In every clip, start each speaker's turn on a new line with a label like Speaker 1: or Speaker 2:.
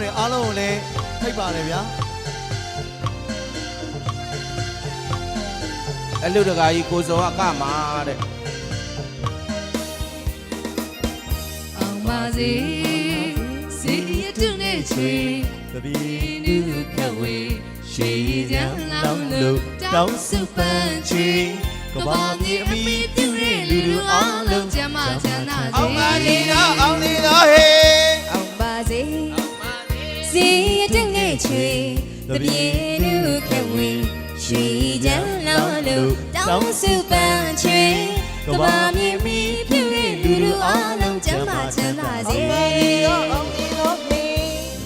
Speaker 1: တွေအားလုံးကိုလည်းဖိတ်ပါတယ်ဗျာ
Speaker 2: အလူတကာကြီးကိုစောကကမှာတဲ့
Speaker 3: အောင်ပါစေစီရတုနဲ့ချွေ
Speaker 1: တပီ
Speaker 3: နူးခဝေရွှေချမ်းလောင်းလို့တောင်းစုပန်းချီကဘာမြေအမိပြုတဲ့ စီရတုနဲ့ချွေတပြေနူးခဝေရွှေချမ်းလောင်းလို့တောင်းစုပန်းချီကဘာမြေအမိပြုတဲ့လူလူအားလုံးကျမ်းမချမ်းသာစေ
Speaker 2: အောင်နေတော့ဟေး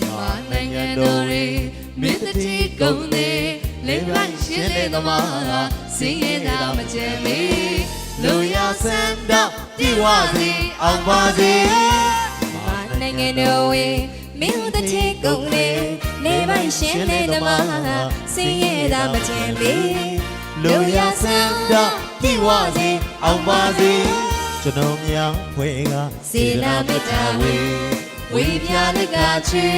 Speaker 3: မြန်မာနိုင်ငံတော်ရေမင်းတတိကုံသေးလေးလိုက်ရှင်းတဲ့သမားစင်းရတာမကြမ်းမေလူရဆန်းတော့ပြေဝစေအောင်ပါစေမြန်မာနိုင်ငံတော်ရေ မင်းတတိကုံသေးလေးလိုက်ရှင်းတဲ့သမားစင်းရတာမကြမ်းမေလူရဆန်းတော့ပြေဝစေအောင်ပါစေ
Speaker 1: ကျွန်တော်များဖွဲ့က
Speaker 3: စေနာမေတ္တာဝေဝေပြလကချေ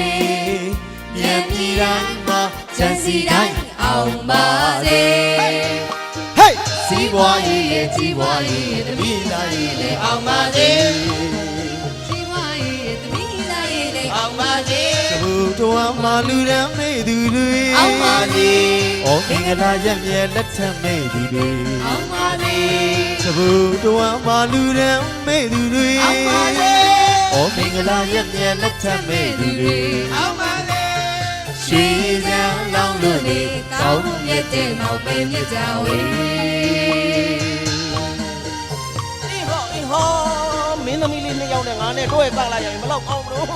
Speaker 3: မြတ်ပြည်တိုင်းမှာစံစီတိုင်းအောင်ပါစေ
Speaker 2: ဟေး
Speaker 3: စီးပွားရေးရဲ့ကြီးပွားရေးရဲ့တမိသားရေးနဲ့အောင်ပါစေစီး
Speaker 1: သဘူတော်မှာလူရန်မေသူတွေ
Speaker 3: အောင်ပါစေ
Speaker 1: ဩမင်္ဂလာရက်မြဲလက်ထက်မေသူတွေ
Speaker 3: အောင်ပါစေ
Speaker 1: သဘူတော်မှာလူရန်မေသူတွေ
Speaker 3: အောင်ပါစေ
Speaker 1: ဩမင်္ဂလာရက်မြဲလက်ထက်မေသူတွေ
Speaker 2: အောင်ပါလေ
Speaker 3: ရွှေစံလောင်းလို့နေကောင်းမြတ်တဲ့မောင်ပင်မြတ်ကြဝေ
Speaker 2: အေးဟောအေးဟောမင်းသမီးလေးနှစ်ယောက်နဲ့ငါနဲ့တွေ့ကောက်လိုက်ရင်မလောက်အောင်မလို့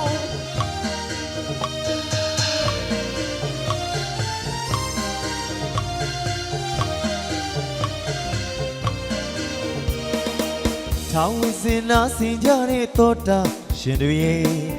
Speaker 1: ထောင်ဝင်စင်နာစင်ကြတဲ့တော်တာရှင်တွေ